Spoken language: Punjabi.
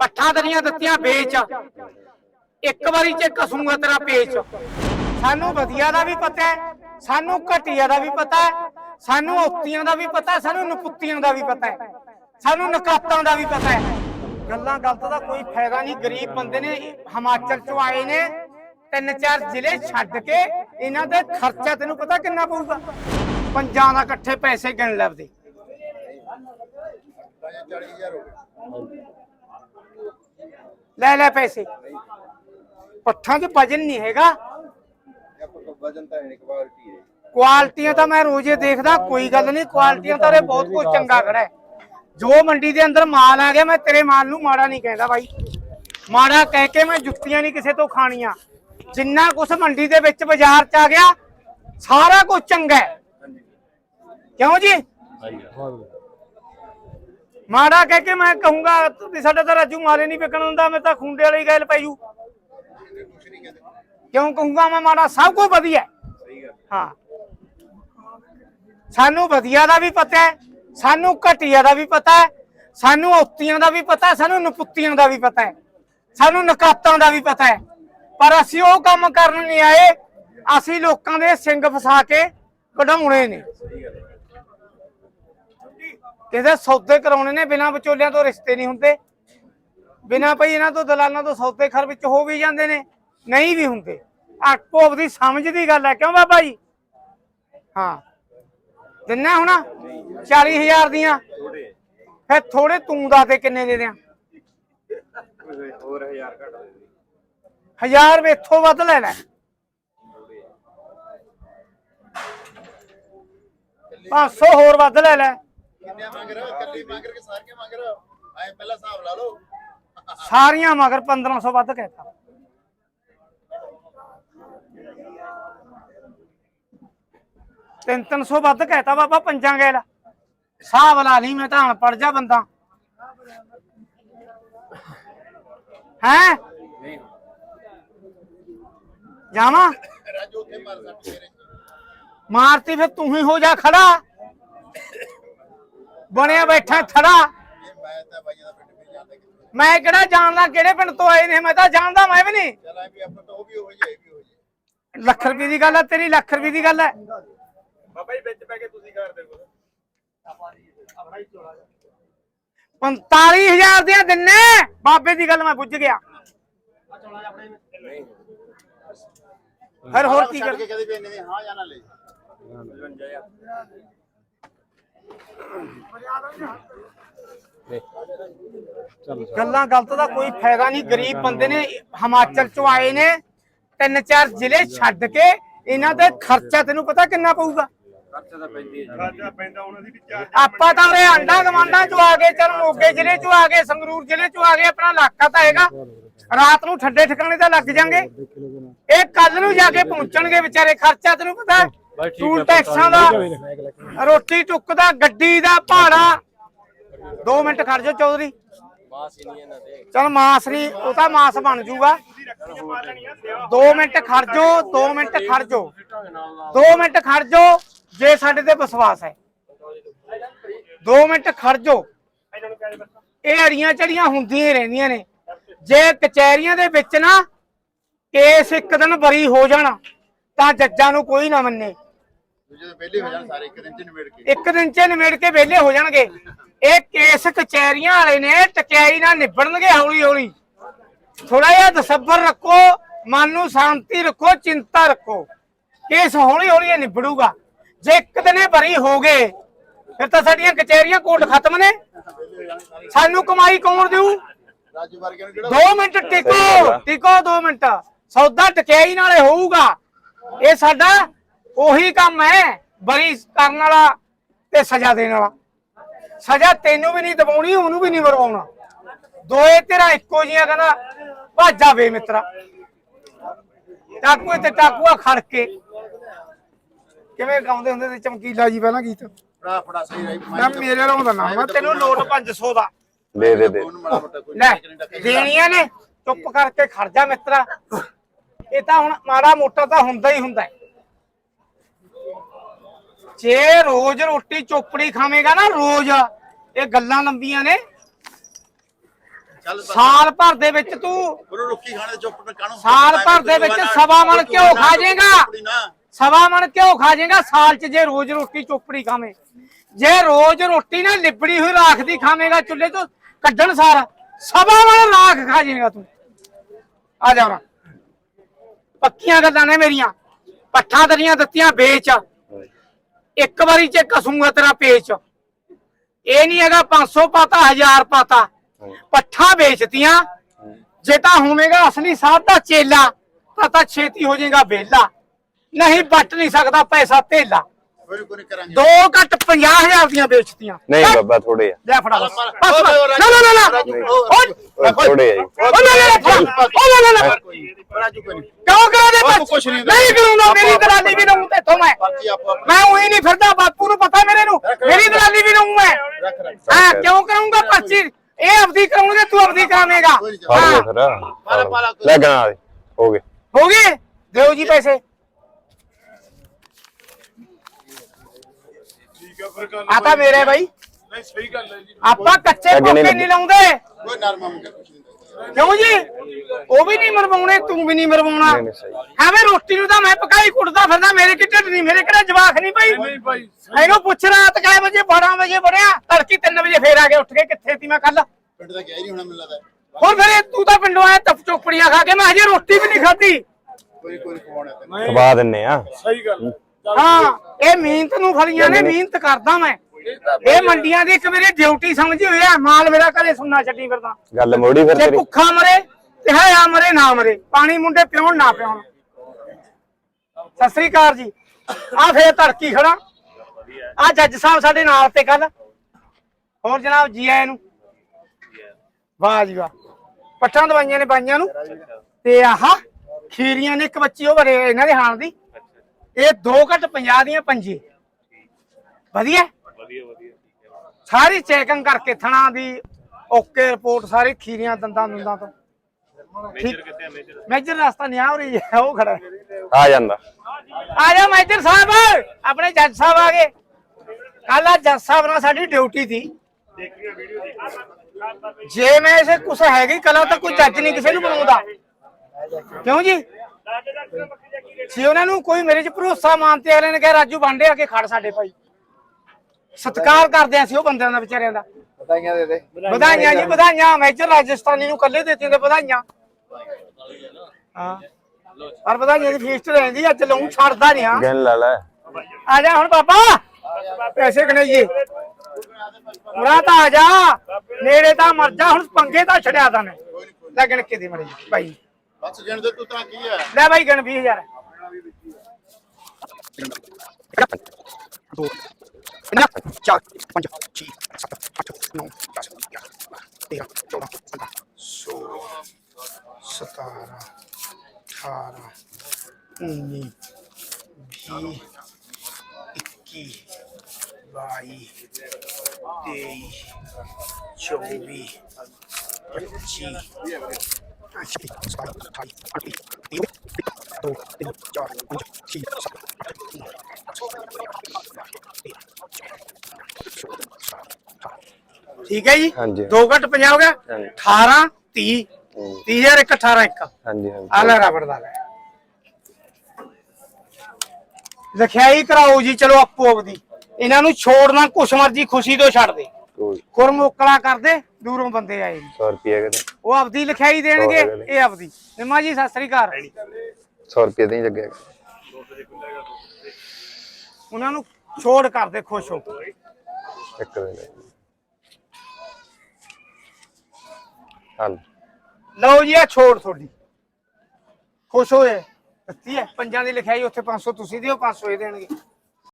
ਪੱਠਾਂ ਤੇਰੀਆਂ ਦਿੱਤੀਆਂ ਵੇਚ। ਇੱਕ ਵਾਰੀ ਚ ਕਸੂੰਗਾ ਤੇਰਾ ਪੇਚ ਸਾਨੂੰ ਵਧੀਆ ਦਾ ਵੀ ਪਤਾ ਹੈ, ਸਾਨੂੰ ਘਟੀਆ ਦਾ ਵੀ ਪਤਾ ਹੈ, ਸਾਨੂੰ ਔਤੀਆਂ ਦਾ ਵੀ ਪਤਾ ਹੈ, ਸਾਨੂੰ ਨਪੁੱਤੀਆਂ ਦਾ ਵੀ ਪਤਾ ਹੈ, ਸਾਨੂੰ ਨਕਾਤਾਂ ਦਾ ਵੀ ਪਤਾ ਹੈ। ਗੱਲਾਂ ਗਲਤ ਦਾ ਕੋਈ ਫਾਇਦਾ ਨਹੀਂ, ਗਰੀਬ ਬੰਦੇ ਨੇ ਹਿਮਾਚਲ ਚੋਂ ਆਏ ਨੇ, ਤਿੰਨ ਚਾਰ ਜ਼ਿਲ੍ਹੇ ਛੱਡ ਕੇ ਇਹਨਾਂ ਦਾ ਖਰਚਾ ਤੈਨੂੰ ਪਤਾ ਕਿੰਨਾ ਪਊਗਾ? ਪੰਜਾਂ ਦਾ ਇਕੱਠੇ ਪੈਸੇ ਗਿਣ ਲੱਭਦੇ 40000 ਹੋ ਗਏ ਲੈ ਲੈ ਪੈਸੇ। ਪੱਠਾਂ 'ਚ ਵਜਨ ਨਹੀਂ ਹੈਗਾ। ਵਜਨ ਤਾਂ ਹੈ ਕੁਆਲਿਟੀ ਹੈ ਕੁਆਲਟੀਆਂ ਤਾਂ ਮੈਂ ਰੋਜ਼ੇ ਦੇਖਦਾ, ਕੋਈ ਗੱਲ ਨਹੀਂ, ਕੁਆਲਟੀਆਂ ਤਾਂ ਇਹ ਬਹੁਤ ਕੁਝ ਚੰਗਾ ਖੜਾ ਹੈ। ਜੋ ਮੰਡੀ ਦੇ ਅੰਦਰ ਮਾਲ ਆ ਗਿਆ, ਮੈਂ ਤੇਰੇ ਮਾਲ ਨੂੰ ਮਾੜਾ ਨਹੀਂ ਕਹਿੰਦਾ ਬਾਈ। ਮਾੜਾ ਕਹਿ ਕੇ ਮੈਂ ਜੁੱਤੀਆਂ ਨਹੀਂ ਕਿਸੇ ਤੋਂ ਖਾਣੀਆਂ। ਜਿੰਨਾ ਕੁਝ ਮੰਡੀ ਦੇ ਵਿੱਚ ਬਾਜ਼ਾਰ ਚ ਆ ਗਿਆ, ਸਾਰਾ ਕੁਝ ਚੰਗਾ ਹੈ। ਕਿਉਂ ਜੀ? ਮਾੜਾ ਕਹਿ ਕੇ ਮੈਂ ਕਹੂੰਗਾ ਵੀ ਸਾਡਾ ਤਾਂ ਰਾਜੂ ਮਾਲੇ ਨਹੀਂ ਵਿਕਣ ਹੁੰਦਾ ਮੈਂ ਤਾਂ ਖੁੰਡੇ ਵਾਲੀ ਗੱਲ ਪੈ ਜੂ। ਕਿਉਂ ਕਹੂੰਗਾ ਮੈਂ ਮਾੜਾ? ਸਭ ਕੁਝ ਵਧੀਆ। ਹਾਂ। ਸਾਨੂੰ ਵਧੀਆ ਦਾ ਵੀ ਪਤਾ ਹੈ, ਸਾਨੂੰ ਘਟੀਆ ਦਾ ਵੀ ਪਤਾ ਹੈ, ਸਾਨੂੰ ਔਤੀਆਂ ਦਾ ਵੀ ਪਤਾ ਹੈ, ਸਾਨੂੰ ਨਪੁੱਤੀਆਂ ਦਾ ਵੀ ਪਤਾ ਹੈ, ਸਾਨੂੰ ਨਕਾਤਾਂ ਦਾ ਵੀ ਪਤਾ ਹੈ। ਪਰ ਅਸੀਂ ਉਹ ਕੰਮ ਕਰਨ ਨਹੀਂ ਆਏ, ਅਸੀਂ ਲੋਕਾਂ ਦੇ ਸਿੰਘ ਫਸਾ ਕੇ ਕਢਾਉਣੇ ਨੇ। ਕਿਸੇ ਸੌਦੇ ਕਰਾਉਣੇ ਨੇ, ਬਿਨਾਂ ਵਿਚੋਲਿਆਂ ਤੋਂ ਰਿਸ਼ਤੇ ਨਹੀਂ ਹੁੰਦੇ। ਬਿਨਾਂ ਭਈ ਇਹਨਾਂ ਤੋਂ ਦਲਾਲਾਂ ਤੋਂ ਸੌਦੇ ਖਰ ਵਿੱਚ ਹੋ ਵੀ ਜਾਂਦੇ ਨੇ, ਨਹੀਂ ਵੀ ਹੁੰਦੇ। ਆਪੋ ਦੀ ਸਮਝ ਦੀ ਗੱਲ ਹੈ, ਕਿਉਂ ਬਾਬਾ ਜੀ? ਹਾਂ। ਦਿਨਾ ਹੁਣ 40000 ਦੀਆਂ। ਫਿਰ ਥੋੜੇ ਤੂੰ ਦੱਸ ਦੇ ਕਿੰਨੇ ਦੇ ਦਿਆਂ? ਹੋਰ 1000 ਘੱਟ ਦੇ 1000 ਵੇਥੋਂ ਵੱਧ ਲੈ ਲੈ। 500 ਹੋਰ ਵੱਧ ਲੈ ਲੈ। ਕਿੰਨੇ ਮੰਗ ਰਹੇ ਹੋ? ਕੱਲੀ ਮੰਗ ਰਹੇ ਕਿ ਸਾਰੀਆਂ ਮੰਗ ਰਹੇ ਹੋ? ਆਏ ਪਹਿਲਾਂ ਹਿਸਾਬ ਲਾ ਲਓ। ਸਾਰੀਆਂ ਮਗਰ 1500 ਵੱਧ ਕਹਿਤਾ। ਤਿੰਨ ਤਿੰਨ ਸੌ ਵੱਧ ਕਹਿਤਾ ਬਾਬਾ ਪੰਜਾਂ ਗੈਲ। ਹਿਸਾਬ ਲਾ ਲਈ ਮੈਂ ਤਾਂ ਅਨਪੜ ਜਾ ਬੰਦਾ। ਹੈ? ਜਾਵਾਂ? ਰਾਜੂ ਉੱਥੇ ਮਾਰ ਸੱਟ ਮੇਰੇ ਮਾਰਤੀ ਫਿਰ ਤੂੰ ਹੀ ਹੋ ਜਾ ਖੜਾ। ਬਣਿਆ ਬੈਠਾ ਖੜਾ। ਮੈਂ ਤਾਂ ਬਾਈਆਂ ਦਾ ਪਿੰਡ ਵੀ ਜਾਂਦਾ ਕਿਤੇ ਮੈਂ ਕਿਹੜਾ ਜਾਣਦਾ ਕਿਹੜੇ ਪਿੰਡ ਤੋਂ ਆਏ ਨੇ ਮੈਂ ਤਾਂ ਜਾਣਦਾ ਮੈਂ ਵੀ ਨਹੀਂ। ਚਲ ਐ ਵੀ ਆਪਾਂ ਤਾਂ ਉਹ ਵੀ ਹੋ ਜਾਏ ਇਹ ਵੀ ਹੋ। ਜਾਏ ਲੱਖ ਰੁਪਏ ਦੀ ਗੱਲ ਹੈ ਤੇਰੀ ਲੱਖ ਰੁਪਏ ਦੀ ਗੱਲ ਹੈ। ਬਾਬਾ ਜੀ ਵਿੱਚ ਪੈ ਕੇ ਤੁਸੀਂ ਕਰਦੇ ਕੋ 45000 ਦੀਆਂ ਦਿੰਨੇ ਬਾਬੇ ਦੀ ਗੱਲ ਮੈਂ ਬੁੱਝ ਗਿਆ। ਫਿਰ ਹੋਰ ਕੀ ਕਰ ਕੇ ਕਦੇ ਵੀ ਇੰਨੇ ਦੇ ਹਾਂ ਜਾਂ ਨਾ ਲੈ। 55000 ਗੱਲਾਂ ਗਲਤ ਦਾ ਕੋਈ ਫਾਇਦਾ ਨਹੀਂ, ਗਰੀਬ ਬੰਦੇ ਨੇ ਹਿਮਾਚਲ ਚੋਂ ਆਏ ਨੇ, ਤਿੰਨ ਚਾਰ ਜ਼ਿਲ੍ਹੇ ਛੱਡ ਕੇ ਇਹਨਾਂ ਦਾ ਖਰਚਾ ਤੈਨੂੰ ਪਤਾ ਕਿੰਨਾ ਪਊਗਾ? ਆਪਾਂ ਤਾਂ ਉਰੇ ਆਂਡਾ ਗਵਾਂਡਾ ਚੋਂ ਆ ਗਏ, ਚਲ ਮੋਗੇ ਜ਼ਿਲ੍ਹੇ ਚੋਂ ਆ ਗਏ, ਸੰਗਰੂਰ ਜ਼ਿਲ੍ਹੇ ਚੋਂ ਆ ਗਏ, ਆਪਣਾ ਇਲਾਕਾ ਤਾਂ ਹੈਗਾ। ਰਾਤ ਨੂੰ ਠੱਡੇ ਠਿਕਾਣੇ ਤਾਂ ਲੱਗ ਜਾਣਗੇ। ਇਹ ਕੱਲ ਨੂੰ ਜਾ ਕੇ ਪਹੁੰਚਣਗੇ ਵਿਚਾਰੇ, ਖਰਚਾ ਤੈਨੂੰ ਪਤਾ। ਹੈ ਟੂਲ ਟੈਕਸਾਂ ਦਾ ਰੋਟੀ ਟੁੱਕ ਦਾ ਗੱਡੀ ਦਾ ਭਾੜਾ। 2 ਮਿੰਟ ਖੜ ਜਾ ਚੌਧਰੀ। ਚਲ ਮਾਸ ਨਹੀਂ ਉਹ ਤਾਂ ਮਾਸ ਬਣ ਜੂਗਾ। 2 ਮਿੰਟ ਖੜ ਜੋ 2 ਮਿੰਟ ਖੜ ਜੋ 2 ਮਿੰਟ ਖੜ ਜੋ ਜੇ ਸਾਡੇ ਤੇ ਵਿਸ਼ਵਾਸ ਹੈ। 2 ਮਿੰਟ ਖੜ ਜੋ ਇਹ ਅੜੀਆਂ ਚੜੀਆਂ ਹੁੰਦੀਆਂ ਰਹਿੰਦੀਆਂ ਨੇ। ਜੇ ਕਚਹਿਰੀਆਂ ਦੇ ਵਿੱਚ ਨਾ ਕੇਸ ਇੱਕ ਦਿਨ ਬਰੀ ਹੋ ਜਾਣਾ ਤਾਂ ਜੱਜਾਂ ਨੂੰ ਕੋਈ ਨਾ ਮੰਨੇ। ਦੂਜੇ ਦੇ ਵਿਹਲੇ ਹੋ ਜਾਣ ਸਾਰੇ ਇੱਕ ਦਿਨ ਚ ਨਿਬੇੜ ਕੇ। ਇੱਕ ਦਿਨ ਚ ਨਿਮੇੜ ਕੇ ਵਿਹਲੇ ਹੋ ਜਾਣਗੇ। ਇਹ ਕੇਸ ਕਚਹਿਰੀਆਂ ਵਾਲੇ ਨੇ ਟਕਿਆਈ ਨਾਲ ਨਿਬੜਨਗੇ ਹੌਲੀ ਹੌਲੀ ਥੋੜਾ ਜਿਹਾ ਤਸੱਬਰ ਰੱਖੋ ਮਨ ਨੂੰ ਸ਼ਾਂਤੀ ਰੱਖੋ ਚਿੰਤਾ ਰੱਖੋ। ਕੇਸ ਹੌਲੀ ਹੌਲੀ ਇਹ ਨਿਬੜੂਗਾ। ਜੇ ਇੱਕ ਦਿਨ ਬਰੀ ਹੋ ਗਏ ਫਿਰ ਤਾਂ ਸਾਡੀਆਂ ਕਚਹਿਰੀਆਂ ਕੋਰਟ ਖਤਮ ਨੇ। ਸਾਨੂੰ ਕਮਾਈ ਕੌਣ ਦੇਊ? ਰਾਜੂ ਵਰਗੇ ਨੂੰ ਕਿਹੜਾ 2 ਮਿੰਟ ਟਿਕੋ ਟਿਕੋ 2 ਮਿੰਟ। ਸੌਦਾ ਟਕਿਆਈ ਨਾਲੇ ਹੋਊਗਾ। ਇਹ ਸਾਡਾ ਉਹੀ ਕੰਮ ਹੈ ਬਰੀ ਕਰਨ ਵਾਲਾ ਤੇ ਸਜ਼ਾ ਦੇਣ ਵਾਲਾ। ਸਜ਼ਾ ਤੈਨੂੰ ਵੀ ਨਹੀਂ ਦਵਾਉਣੀ ਉਹਨੂੰ ਵੀ ਨਹੀਂ ਮਰਵਾਉਣਾ। ਦੋਏ ਤੇਰਾ ਇੱਕੋ ਜੀਆਂ ਕਹਿੰਦਾ ਭੱਜ ਜਾਵੇ ਮਿੱਤਰਾ। ਟਾਕੂਏ ਤੇ ਟਾਕੂਆ ਖੜ ਕੇ। ਕਿਵੇਂ ਗਾਉਂਦੇ ਹੁੰਦੇ ਤੇ ਚਮਕੀਲਾ ਜੀ ਪਹਿਲਾਂ ਗੀਤ? ਫੜਾ ਫੜਾ ਸਹੀ ਰਹੀ ਮੈਂ ਮੇਰੇ ਨਾਲ ਦਾ ਨਾਮ ਹੈ ਤੈਨੂੰ ਲੋਟ 500 ਦਾ। ਦੇ ਦੇ ਦੇ। ਉਹਨੂੰ ਮਾੜਾ ਮੋਟਾ ਕੋਈ ਲੈ ਨਹੀਂ ਦੇਣੀਆਂ ਨੇ ਚੁੱਪ ਕਰਕੇ ਖੜ ਜਾ ਮਿੱਤਰਾ। ਇਹ ਤਾਂ ਹੁਣ ਮਾੜਾ ਮੋਟਾ ਤਾਂ ਹੁੰਦਾ ਹੀ ਹੁੰਦਾ ਹੈ। ਜੇ ਰੋਜ਼ ਰੋਟੀ ਚੋਪੜੀ ਖਾਵੇਂਗਾ ਨਾ ਰੋਜ਼। ਇਹ ਗੱਲਾਂ ਲੰਬੀਆਂ ਨੇ। ਚੱਲ ਬਸ। ਸਾਲ ਭਰ ਦੇ ਵਿੱਚ ਤੂੰ ਗੁਰੂ ਰੁੱਕੀ ਖਾਣੇ ਦੇ ਚੁੱਪ ਕਾਣੂ ਸਾਲ ਭਰ ਦੇ ਵਿੱਚ ਸਵਾ ਮਣ ਘਿਓ ਖਾ ਜਾਏਗਾ। ਸਵਾ ਮਣ ਘਿਓ ਖਾ ਜਾਏਗਾ ਸਾਲ ਚ ਜੇ ਰੋਜ਼ ਰੋਟੀ ਚੋਪੜੀ ਖਾਵੇਂ। ਜੇ ਰੋਜ਼ ਰੋਟੀ ਨਾ ਲਿਬੜੀ ਹੋਈ ਰਾਖ ਦੀ ਖਾਵੇਂਗਾ ਚੁੱਲ੍ਹੇ ਤੋਂ ਕੱਢਣ ਸਾਰ ਸਵਾ ਮਣ ਰਾਖ ਖਾ ਜਾਏਗਾ ਤੂੰ। ਆ ਜਾ ਉਰਾ ਪੱਕੀਆਂ ਗੱਲਾਂ ਨੇ ਮੇਰੀਆਂ। ਪੱਠਾਂ ਤੇਰੀਆਂ ਦਿੱਤੀਆਂ ਵੇਚ। ਇੱਕ ਵਾਰੀ ਚ ਕਸੂੰਗਾ ਤੇਰਾ ਪੇਚ। ਇਹ ਨਹੀਂ ਹੈਗਾ 500 ਪਾਤਾ 1000 ਪਾਤਾ। ਪੱਠਾਂ ਵੇਚਤੀਆਂ। ਜੇ ਤਾਂ ਹੋਵੇਗਾ ਅਸਲੀ ਸਾਧ ਦਾ ਚੇਲਾ ਤਾਂ ਤਾਂ ਛੇਤੀ ਹੋ ਜਾਏਗਾ ਵਿਹਲਾ। ਨਹੀਂ ਵੱਟ ਨਹੀਂ ਸਕਦਾ ਪੈਸਾ ਧੇਲਾ। ਕੋਈ ਕੋਈ ਨਹੀਂ ਕਰਾਂਗੇ ਦੋ ਘੱਟ 50000 ਦੀਆਂ ਵੇਚਤੀਆਂ ਨਹੀਂ ਬਾਬਾ ਥੋੜੇ ਆ ਲੈ ਫੜਾ ਬਸ ਨਾ ਨਾ ਨਾ ਨਾ ਓਏ, ਥੋੜੇ ਆ ਜੀ ਓ ਲੈ ਲੈ ਫੜਾ ਓ ਲੈ ਲੈ ਰਾਜੂ ਕੋਈ ਕਿਉਂ ਕਰਾ ਦੇ ਬਾਪੂ ਬਸ ਕੁਛ ਨਹੀਂ ਕਰੂੰਗਾ ਮੇਰੀ ਦਲਾਲੀ ਵੀ ਲਊਂ ਤੇਥੋਂ ਮੈਂ ਬਾਕੀ ਆਪੋ ਆਪਣੀ ਮੈਂ ਉਹੀ ਨਹੀਂ ਫਿਰਦਾ ਬਾਪੂ ਨੂੰ ਪਤਾ ਮੇਰੇ ਨੂੰ ਮੇਰੀ ਦਲਾਲੀ ਵੀ ਲਊਂ ਮੈਂ ਹਾਂ ਕਿਉਂ ਕਰਾਉਂਗਾ ਪਰਚੀ ਇਹ ਅਵਧੀ ਕਰਾਉਣਗੇ ਤੂੰ ਅਵਧੀ ਕਰਾਵੇਂਗਾ ਹਾਂ ਲੈ ਗਣਾ ਦੇ ਹੋ ਗਏ ਹੋ ਗਏ ਦਿਓ ਜੀ ਪੈਸੇ ਗੱਲ ਆ ਤਾਂ ਮੇਰੇ ਬਾਈ। ਨਹੀਂ ਸਹੀ ਗੱਲ ਹੈ ਜੀ। ਆਪਾਂ ਕੱਚੇ ਅੱਗੇ ਨਹੀਂ ਪੱਕੇ ਨਹੀਂ ਲਾਉਂਦੇ। ਕੋਈ ਨਰਮਾ ਮੁੰਡਾ ਕੁਛ ਨਹੀਂ ਦੱਸਦਾ ਕਿਉਂ ਜੀ? ਉਹ ਵੀ ਨਹੀਂ ਮਰਵਾਉਣੇ ਤੂੰ ਵੀ ਨਹੀਂ ਮਰਵਾਉਣਾ। ਨਹੀਂ ਨਹੀਂ ਸਹੀ। ਐਵੇਂ ਰੋਟੀ ਨੂੰ ਤਾਂ ਮੈਂ ਪਕਾਈ ਕੁੱਟਦਾ ਫਿਰਦਾ ਮੇਰੇ ਕਿ ਢਿੱਡ ਨਹੀਂ ਮੇਰੇ ਕਿਹੜਾ ਜਵਾਖ ਨਹੀਂ ਭਾਈ ਨਹੀਂ ਭਾਈ ਇਹਨੂੰ ਪੁੱਛ ਰਾਤ ਕਾਏ ਵਜੇ 12 ਵਜੇ ਬਣਿਆ? ਤੜਕੀ 3 ਵਜੇ ਫੇਰ ਆ ਕੇ ਉੱਠ ਕੇ ਕਿੱਥੇ ਸੀ ਮੈਂ ਕੱਲ ਪਿੰਡ ਦਾ ਗਹਿਰੀ ਹੋਣਾ ਮੈਨੂੰ ਲੱਗਦਾ। ਹੁਣ ਫਿਰ ਇਹ ਤੂੰ ਤਾਂ ਪਿੰਡੋਂ ਆਇਆ ਤਪ ਚੋਪੜੀਆਂ ਖਾ ਕੇ ਮੈਂ ਹਜੇ ਰੋਟੀ ਵੀ ਨਹੀਂ ਖਾਧੀ। ਕੋਈ ਕੋਈ ਖਵਾਉਣਾ ਤੈਨੂੰ ਖਵਾ ਦਿੰਨੇ ਆ। ਸਹੀ ਗੱਲ ਹਾਂ। ਇਹ ਮਿਹਨਤ ਨੂੰ ਫਲੀਆਂ ਨੇ ਮਿਹਨਤ ਕਰਦਾ ਮੈਂ। ਇਹ ਮੰਡੀਆਂ ਦੀ ਇੱਕ ਮੇਰੀ ਡਿਊਟੀ ਸਮਝੀ ਹੋਈ ਆ ਮਾਲ ਮੇਰਾ ਘਰੇ ਸੁਣਨਾ ਛੱਡੀ ਫਿਰਦਾ। ਗੱਲ ਮੋੜੀ ਫਿਰ ਜੇ ਤੇਰੀ। ਭੁੱਖਾ ਮਰੇ ਤੇ ਹਾਇਆ ਮਰੇ ਨਾ ਮਰੇ ਪਾਣੀ ਮੁੰਡੇ ਪਿਉਣ ਨਾ ਪਿਉਣ। ਸਤਿ ਸ੍ਰੀ ਅਕਾਲ ਜੀ। ਆ ਫੇਰ ਧੜਕੀ ਖੜਾ। ਆ ਜੱਜ ਸਾਹਿਬ ਸਾਡੇ ਨਾਲ ਤੇ ਕੱਲ ਹੋਰ ਜਨਾਬ ਜੀ ਆਇਆਂ ਨੂੰ। ਵਾਹ ਜੀ ਵਾਹ। ਪੱਠਾਂ ਦਵਾਈਆਂ ਨੇ ਬਾਈਆਂ ਨੂੰ। ਤੇ ਆਹ ਖੀਰੀਆਂ ਨੇ ਇੱਕ ਬੱਚੀ ਉਹ ਬਰੇ ਇਹਨਾਂ ਦੇ ਹਾਣ ਦੀ। ਇਹ 2 ਘੱਟ 50 ਦੀਆਂ ਪੰਜੀ। ਵਧੀਆ? ਵਧੀਆ ਵਧੀਆ। ਸਾਰੀ ਚੈਕਿੰਗ ਕਰਕੇ ਥਣਾ ਦੀ ਓਕੇ ਰਿਪੋਰਟ ਸਾਰੀ ਖੀਰੀਆਂ ਦੰਦਾਂ ਦੁੰਦਾਂ ਤੋਂ। ਮੇਜਰ ਕਿੱਥੇ ਆ? ਮੇਜਰ ਮੇਜਰ ਰਸਤਾ ਨਹੀਂ ਆ ਰਹੀ ਹੈ ਉਹ ਖੜਾ। ਆ ਜਾਂਦਾ। ਆ ਜਾ ਮੇਜਰ ਸਾਹਿਬ ਆਪਣੇ ਜੱਜ ਸਾਹਿਬ ਆ ਗਏ। ਕੱਲ ਆ ਜੱਜ ਸਾਹਿਬ ਨਾਲ ਸਾਡੀ ਡਿਊਟੀ ਸੀ। ਜੇ ਮੈਂ ਇਸੇ ਕੁਛ ਹੈਗੀ ਕਲਾ ਤਾਂ ਕੋਈ ਜੱਜ ਨਹੀਂ ਕਿਸੇ ਨੂੰ ਬਣਾਉਂਦਾ। ਕਿਉਂ ਜੀ? ਸੀ ਉਹਨਾਂ ਨੂੰ ਕੋਈ ਮੇਰੇ 'ਚ ਭਰੋਸਾ ਮਾਨਤੇ ਅਗਲੇ ਨੇ ਕਿਹਾ ਰਾਜੂ ਬਾਂਡੇ ਆ ਕੇ ਖੜ ਸਾਡੇ ਭਾਈ। ਸਤਿਕਾਰ ਕਰਦੇ ਆ ਸੀ ਉਹ ਬੰਦਿਆਂ ਦਾ ਵਿਚਾਰਿਆਂ ਦਾ। ਵਧਾਈਆਂ ਦੇ ਦੇ। ਵਧਾਈਆਂ ਜੀ ਵਧਾਈਆਂ। ਮੇਜਰ ਰਾਜਸਥਾਨੀ ਨੂੰ ਕੱਲੇ ਦਿੱਤੇ ਤੇ ਵਧਾਈਆਂ। ਹਾਂ। ਪਰ ਵਧਾਈਆਂ ਦੀ ਫੀਸ ਤੇ ਰਹਿੰਦੀ ਅੱਜ ਲਊਂ ਛੱਡਦਾ ਨਹੀਂ ਹਾਂ ਗਿਣ ਲੈ ਲੈ। ਆ ਜਾ ਹੁਣ ਬਾਬਾ ਪੈਸੇ ਕਣਈਏ। ਉਰਾ ਤਾਂ ਆ ਜਾ। ਨੇੜੇ ਤਾਂ ਮਰ ਜਾ ਹੁਣ ਪੰਗੇ ਤਾਂ ਛੜਿਆ ਤਾਂ ਮੈਂ। ਲੈ ਗਣ ਕੇ ਦੇ ਮੜੀ ਭਾਈ। ਬਸ ਗਿਣ ਦੇ ਤੂੰ ਤਾਂ ਕੀ ਹੈ? ਲੈ ਬਾਈ ਗਣ 20000 ਨਾ 4 5 6 7 8 9 10 11 12 13 14 15 16 17 18 19 20 21 22 23 24 ਦੋ ਠੀਕ ਹੈ ਜੀ? 2 ਘੱਟ 50 ਹੋ ਗਿਆ? ਹਾਂਜੀ। 18 30 ਹੂੰ। 30000 ਇੱਕ 18 ਇੱਕ। ਹਾਂਜੀ ਹਾਂਜੀ। ਲੈ ਰਬੜ ਦਾ ਲੈ। ਕਰਾਓ ਜੀ ਚਲੋ ਆਪੋ ਆਪਦੀ। ਇਹਨਾਂ ਨੂੰ ਛੋੜਨਾ ਕੁਛ ਮਰਜ਼ੀ ਖੁਸ਼ੀ ਤੋਂ ਛੱਡ ਦੇ। ਖੁਰਮੋਕਲਾ ਕਰਦੇ ਦੂਰੋਂ ਬੰਦੇ ਆਏ ਜੀ 100 ਰੁਪਏ ਕਰੇ ਉਹ ਆਪਦੀ ਲਿਖਾਈ ਦੇਣਗੇ ਇਹ ਆਪਦੀ। ਨਿੰਮਾ ਜੀ ਸਤਿ ਸ੍ਰੀ ਅਕਾਲ। 100 ਰੁਪਏ ਦੇ ਹੀ ਲੱਗਿਆ ਉਹਨਾਂ ਨੂੰ ਛੋੜ ਕਰਦੇ ਖੁਸ਼ ਹੋ। ਇੱਕ ਦੇ ਹਲ ਲਓ ਜੀ ਆ ਛੋੜ ਤੁਹਾਡੀ। ਖੁਸ਼ ਹੋਏ। ਦਿੱਤੀ ਹੈ। ਪੰਜਾਂ ਦੀ ਲਿਖਾਈ ਉੱਥੇ 500 ਤੁਸੀਂ ਦਿਓ 500 ਇਹ ਦੇਣਗੇ।